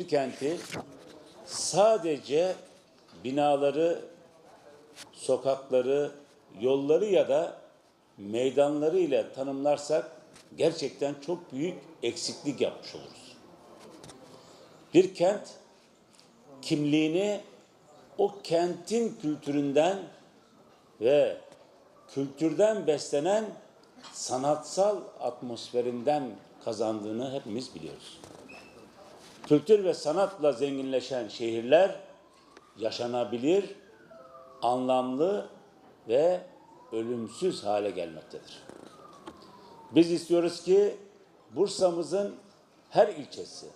bir kenti sadece binaları, sokakları, yolları ya da meydanları ile tanımlarsak gerçekten çok büyük eksiklik yapmış oluruz. Bir kent kimliğini o kentin kültüründen ve kültürden beslenen sanatsal atmosferinden kazandığını hepimiz biliyoruz. Kültür ve sanatla zenginleşen şehirler yaşanabilir, anlamlı ve ölümsüz hale gelmektedir. Biz istiyoruz ki Bursa'mızın her ilçesi,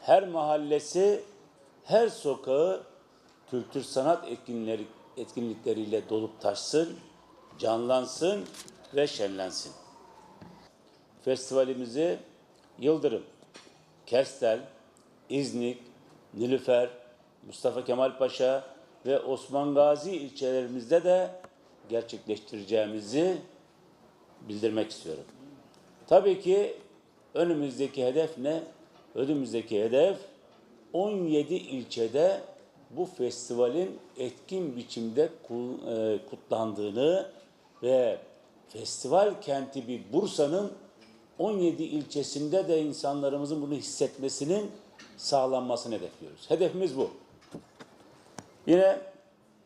her mahallesi, her sokağı kültür sanat etkinlikleri, etkinlikleriyle dolup taşsın, canlansın ve şenlensin. Festivalimizi Yıldırım, Kerstel, İznik, Nilüfer, Mustafa Kemal Paşa ve Osman Gazi ilçelerimizde de gerçekleştireceğimizi bildirmek istiyorum. Tabii ki önümüzdeki hedef ne? Önümüzdeki hedef 17 ilçede bu festivalin etkin biçimde e, kutlandığını ve festival kenti bir Bursa'nın 17 ilçesinde de insanlarımızın bunu hissetmesinin sağlanmasını hedefliyoruz. Hedefimiz bu. Yine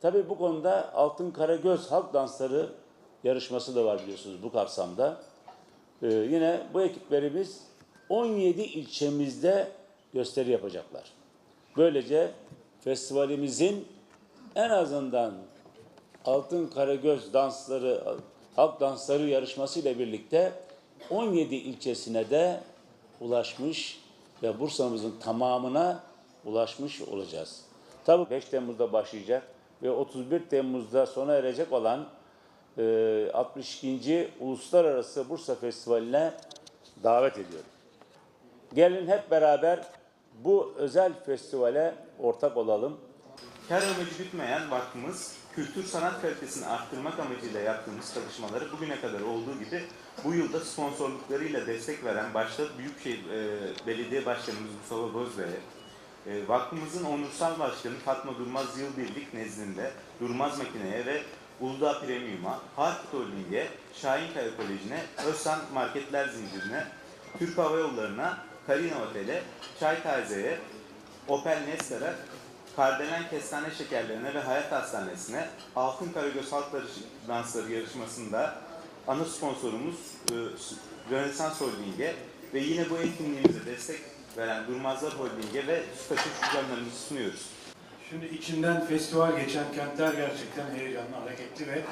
tabii bu konuda Altın Karagöz Halk Dansları yarışması da var biliyorsunuz bu kapsamda. Ee, yine bu ekiplerimiz 17 ilçemizde gösteri yapacaklar. Böylece festivalimizin en azından Altın Karagöz dansları, halk dansları yarışması ile birlikte 17 ilçesine de ulaşmış ve Bursa'mızın tamamına ulaşmış olacağız. Tabii 5 Temmuz'da başlayacak ve 31 Temmuz'da sona erecek olan e, 62. Uluslararası Bursa Festivali'ne davet ediyorum. Gelin hep beraber bu özel festivale ortak olalım. Kar amacı gütmeyen vakfımız, kültür sanat kalitesini arttırmak amacıyla yaptığımız çalışmaları bugüne kadar olduğu gibi bu yılda sponsorluklarıyla destek veren başta Büyükşehir e, Belediye Başkanımız Mustafa Bozbey'e, e, vakfımızın onursal başkanı Fatma Durmaz Yılbirlik nezdinde Durmaz Makine'ye ve Uludağ Premium'a, Harput Holding'e, Şahinkaya Koleji'ne, Özsan Marketler Zinciri'ne, Türk Hava Yolları'na, Karina Otel'e, Çay Taze'ye, Opel Nesler'e, Kardelen Kestane Şekerlerine ve Hayat Hastanesi'ne Altın Karagöz Halk Dansları yarışmasında ana sponsorumuz e, Rönesans Holding'e ve yine bu etkinliğimize destek veren Durmazlar Holding'e ve statü şükranlarımızı sunuyoruz. Şimdi içinden festival geçen kentler gerçekten heyecanlı, hareketli ve